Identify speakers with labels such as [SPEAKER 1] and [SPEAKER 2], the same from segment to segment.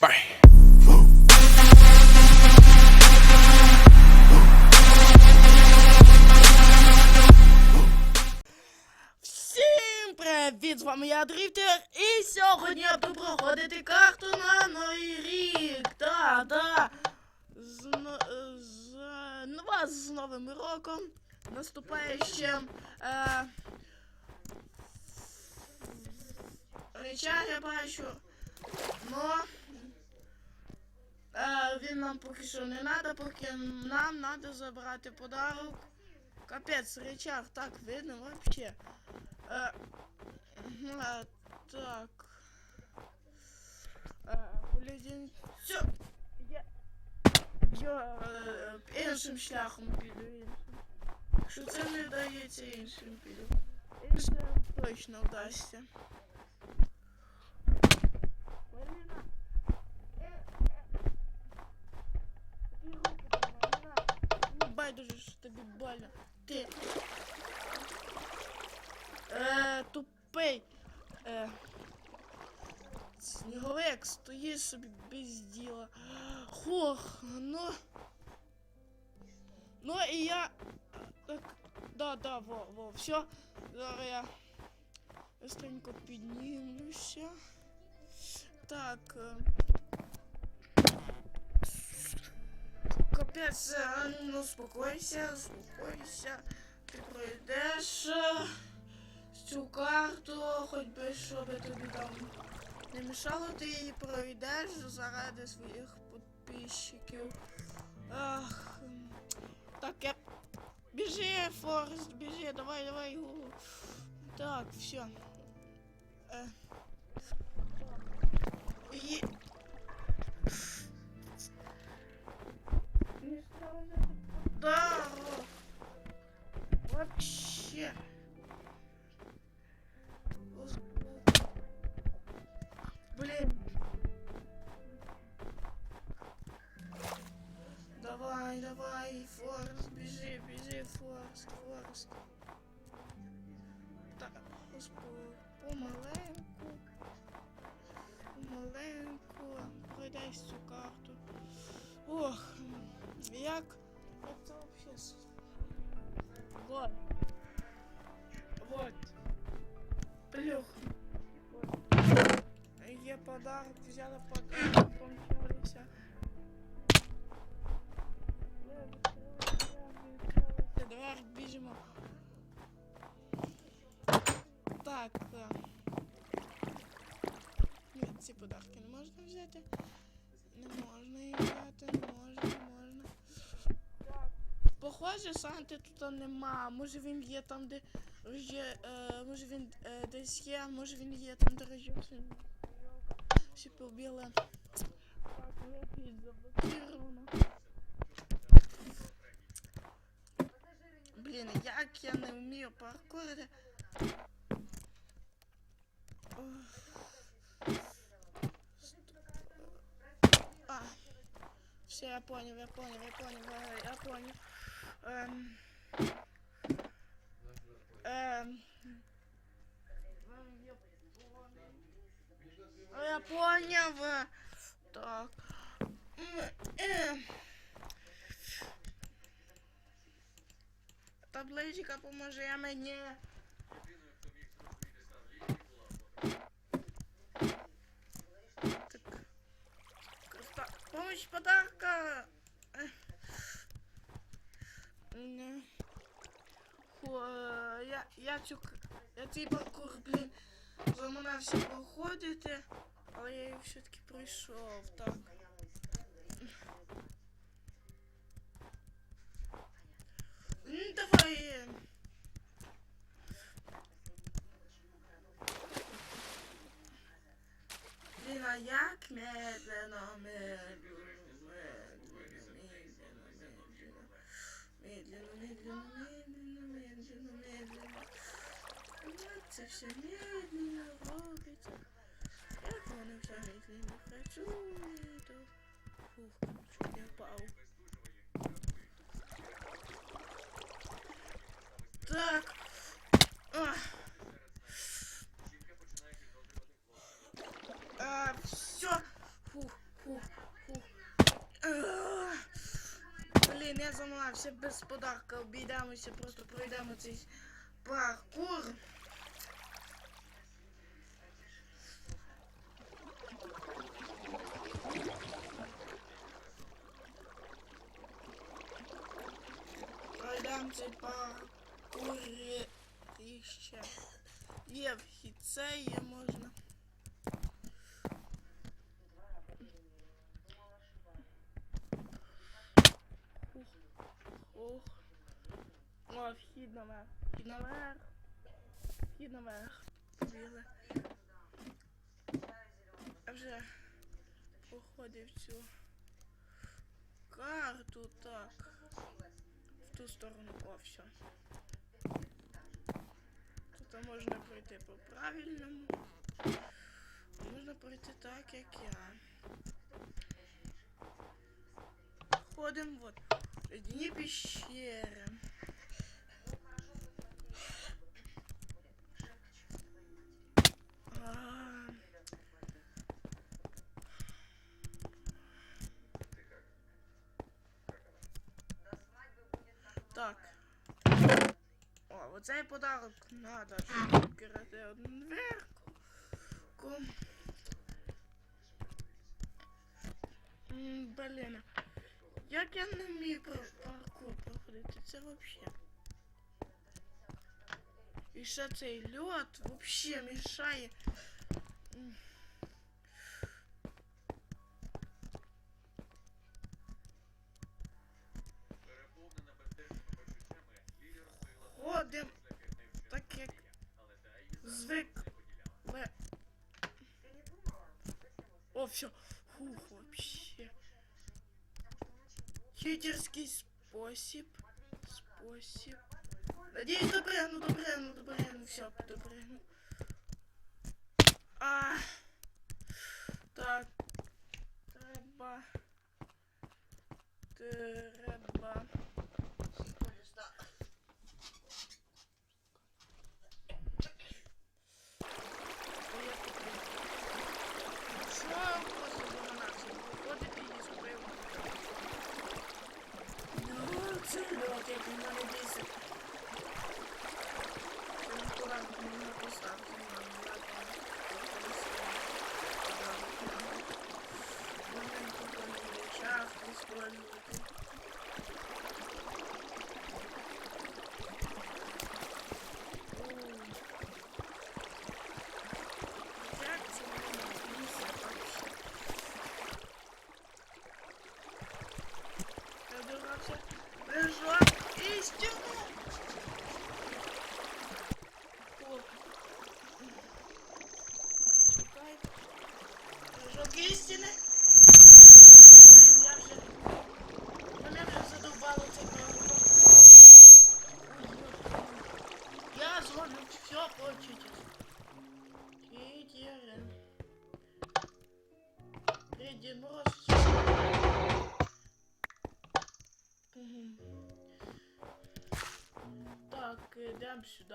[SPEAKER 1] Bye.
[SPEAKER 2] Привіт! З вами я Дріфтер, і сьогодні я буду проходити карту на Новий рік. Да, да. З, з, ну, вас з Новим роком. Наступаючим. Е, речах я бачу. Но е, він нам поки що не треба, поки нам треба забрати подарок. Капець, речах так видно вообще. Е, а, так. Е, Блін, все. Я, я е, іншим шляхом піду. іншим. Якщо це не вдається, іншим піду. Іншим точно вдасться. Поліна. Е, е. Ти руки тримай, не надо. Ну, байдуже, що тобі больно. Ти. Е, тупий. Е, сніговик стоїть собі без діла. Хох, ну. Ну і я. Так, да, да, во, во, все. Зараз я быстренько піднімлюся. Так. Капець, е, ну успокойся, успокойся. Ти пройдеш е, цю карту, хоч би що би тобі там не мішало, ти її пройдеш заради своїх підписчиків. Ах. Так, я. Біжи, Форест, біжи, давай, давай. Так, все. Давай, Форест, бежи, бежи, Форест, Форест. Так, помаленьку. Помаленьку. Пройдай цю карту. Ох, як, це с- Вот. Вот. Плюх. Вот. Є подарок, взяла подарок, помчалися. Давай біжимо. Так. Ні, ці подарки не можна взяти. Не можна їх взяти, не можна, не можна. Похоже, Санти тут нема. Може він є там, де є, е, може він е, десь є, може він є там, де рожівся. Всі побіли. Так, вихід заблокировано. Блін, як я не вмію паркурити. А. Все, я понял, я понял, я понял, я, понял. Эм. Эм. А, Я понял. Так. М, Табличка поможе мені. Так. Помощь подарка. Я я цю я цей паркур, блін, за мене всі проходите, але я їх все-таки пройшов, так. playing. Then I yak mad, then I'm mad. Ooh, yeah, but I'll Так. А, все. Фу, фу, фу. А, блін, я зламався без подарка. Обійдемося, просто пройдемо цей паркур. Пройдемо цей паркур і ще. Є вхід, це є можна. Ух. О, вхід наверх. Вхід наверх. Вхід наверх. Побігли. Я вже походив цю карту так. В ту сторону. О, все. Тут можна пройти по правильному. Можна пройти так, як я. Ходимо вот. Дні пещери. Так. Оцей подарок надо відкрити одну дверку. Блін. Як я не вмію про паркур проходити, це вообще. І ще цей льот вообще мішає. Ходим, так як звик.
[SPEAKER 1] не
[SPEAKER 2] О, все. Фух, вообще. Читерский спосіб. Спосіб. Надеюсь, добряну, добряну, добряну, все, добряну. А. Так. Треба. Треба. Що просто заманався? Виходити і зробив. Ну, це льот, як він мене бісить. Це не курант, можна поставити. Маленьку чашку столювати. Як це мене бісить вообще? Я догрався прыжок істину. О. Чекай. Прыжок істини. Блін, я вже... Мене вже задовбало це прыжок. Я зроблю все по чуть-чуть. Читерин. Мороз. Так, йдемо сюди.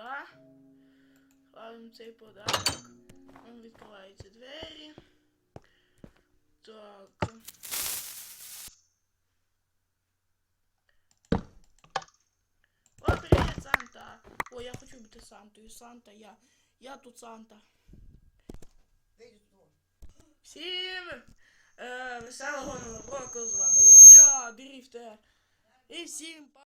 [SPEAKER 2] Ставимо цей подарок. Відкриваються двері. Так. О, привіт, Санта! О, я хочу бути Сантою. Санта, я. Я тут Санта. Всім е, веселого нового року з вами Вовля, Дріфтер. І всім па-